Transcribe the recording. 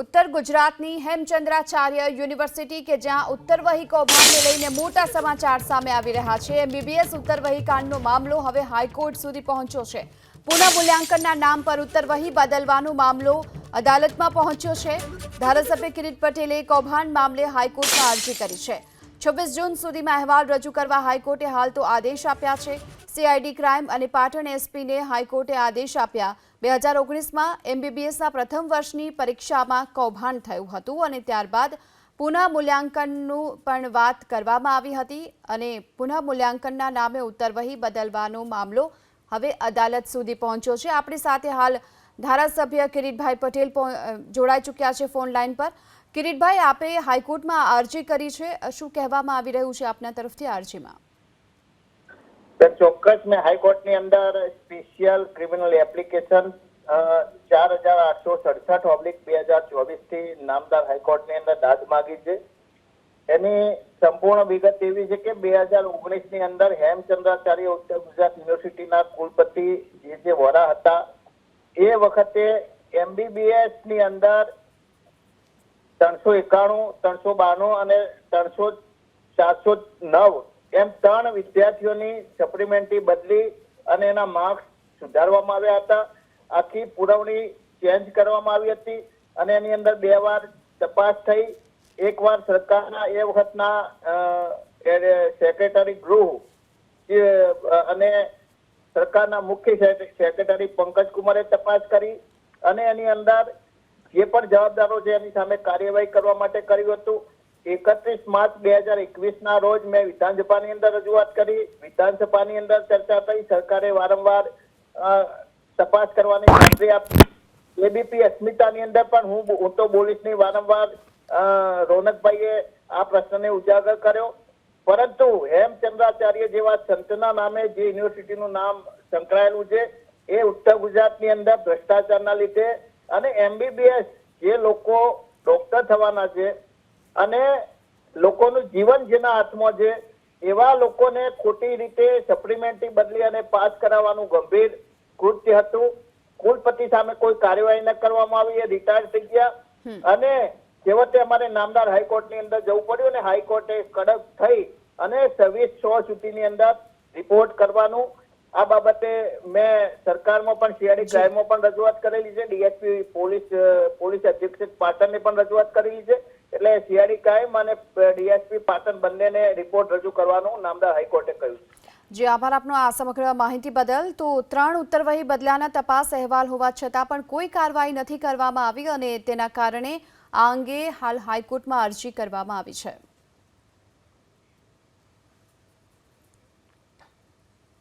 ઉત્તર ગુજરાતની હેમચંદ્રાચાર્ય યુનિવર્સિટી કે જ્યાં ઉત્તરવહી કૌભાંડને લઈને મોટા સમાચાર સામે આવી રહ્યા છે. એમબીબીએસ ઉત્તર કાંડનો મામલો હવે હાઈકોર્ટ સુધી પહોંચ્યો છે. પુનઃ મૂલ્યાંકનના નામ પર ઉત્તરવહી બદલવાનો મામલો અદાલતમાં પહોંચ્યો છે. ધારાસભ્ય કિરીટ પટેલે કૌભાંડ મામલે હાઈકોર્ટમાં અરજી કરી છે. છવ્વીસ જૂન સુધીમાં અહેવાલ રજૂ કરવા હાઈકોર્ટે હાલ તો આદેશ આપ્યા છે. સીઆઈડી ક્રાઇમ અને પાટણ એસપીને હાઈકોર્ટે આદેશ આપ્યા. બે હજાર ઓગણીસમાં એમબીબીએસના પ્રથમ વર્ષની પરીક્ષામાં કૌભાંડ થયું હતું અને ત્યારબાદ પુનઃ મૂલ્યાંકનનું પણ વાત કરવામાં આવી હતી અને પુનઃ મૂલ્યાંકનના નામે ઉત્તરવહી બદલવાનો મામલો હવે અદાલત સુધી પહોંચ્યો છે. આપણી સાથે હાલ ધારાસભ્ય કિરીટભાઈ પટેલ જોડાઈ ચૂક્યા છે ફોન લાઈન પર. કિરીટભાઈ, આપે હાઈકોર્ટમાં અરજી કરી છે. શું કહેવામાં આવી રહ્યું છે આપના તરફથી અરજીમાં ચોક્કસ મેં હાઈકોર્ટની અંદર સ્પેશિયલ ક્રિમિનલ એપ્લિકેશન ચાર હજાર આઠસો સડસઠ ઓબ્લિક બે હજાર ચોવીસથી નામદાર હાઈકોર્ટની અંદર દાદ માગી છે. એની સંપૂર્ણ વિગત એવી છે કે બે હજાર ઓગણીસની અંદર હેમચંદ્રાચાર્ય ઉત્તર ગુજરાત યુનિવર્સિટીના કુલપતિ જે જે વોરા હતા, એ વખતે એમબીબીએસની અંદર ત્રણસો એકાણું, ત્રણસો બાણું અને ત્રણસો ચારસો નવ એમ ત્રણ વિદ્યાર્થીઓની સપ્લિમેન્ટરી બદલી અને એના માર્ક્સ સુધારવામાં આવ્યા હતા. આખી પુરવણી ચેન્જ કરવામાં આવી હતી અને એની અંદર બે વાર તપાસ થઈ. એકવાર સરકારના એ વખતના સેક્રેટરી ગૃહ અને સરકારના મુખ્ય સેક્રેટરી પંકજ કુમારે તપાસ કરી અને એની અંદર જે પણ જવાબદારો છે એની સામે કાર્યવાહી કરવા માટે કર્યું હતું. એકત્રીસ માર્ચ બે હજાર એકવીસ ના રોજ મેં વિધાનસભાની અંદર રજૂઆત કરી. વિધાનસભાની અંદર ચર્ચા થઈ. સરકારે વારંવાર તપાસ કરવાની ખાતરી આપી. એબીપી અસ્મિતાની અંદર પણ હું હું તો બોલીશ વારંવાર રોનકભાઈએ આ પ્રશ્નને ઉજાગર કર્યો. પરંતુ હેમચંદ્રાચાર્ય જેવા સંતના નામે જે યુનિવર્સિટીનું નામ સંકળાયેલું છે, એ ઉત્તર ગુજરાતની અંદર ભ્રષ્ટાચારના લીધે અને એમબીબીએસ જે લોકો ડોક્ટર થવાના છે અને લોકોનું જીવન જેના હાથમાં છે એવા લોકોને ખોટી રીતે સપ્લિમેન્ટરી બદલી અને પાસ કરાવવાનું ગંભીર કૃત્ય હતું. કુલપતિ સામે કોઈ કાર્યવાહી ન કરવામાં આવી એ રિટાયર થઈ ગયા. અને છેવટે અમારે નામદાર હાઈકોર્ટની અંદર જવું પડ્યું અને હાઈકોર્ટે કડક થઈ અને છવ્વીસ છ સુધીની અંદર રિપોર્ટ કરવાનું આ બાબતે મેં સરકારમાં પણ સીઆઈડી ક્રાઇમમાં પણ રજૂઆત કરેલી છે. ડીએસપી પોલીસ પોલીસ અધિક્ષક પાટણને પણ રજૂઆત કરેલી છે. એટલે સીઆઈડી ક્રાઇમ અને ડીએસપી પાટણ બંનેને રિપોર્ટ રજૂ કરવાનું નામદાર હાઈકોર્ટે કહ્યું છે. જે આભાર આપનો આ સમગ્ર માહિતી બદલ. તો ત્રણ ઉત્તરવહી બદલાના તપાસ અહેવાલ હોવા છતાં પણ કોઈ કાર્યવાહી નથી કરવામાં આવી અને તેના કારણે આ અંગે હાલ હાઈકોર્ટમાં અરજી કરવામાં આવી છે.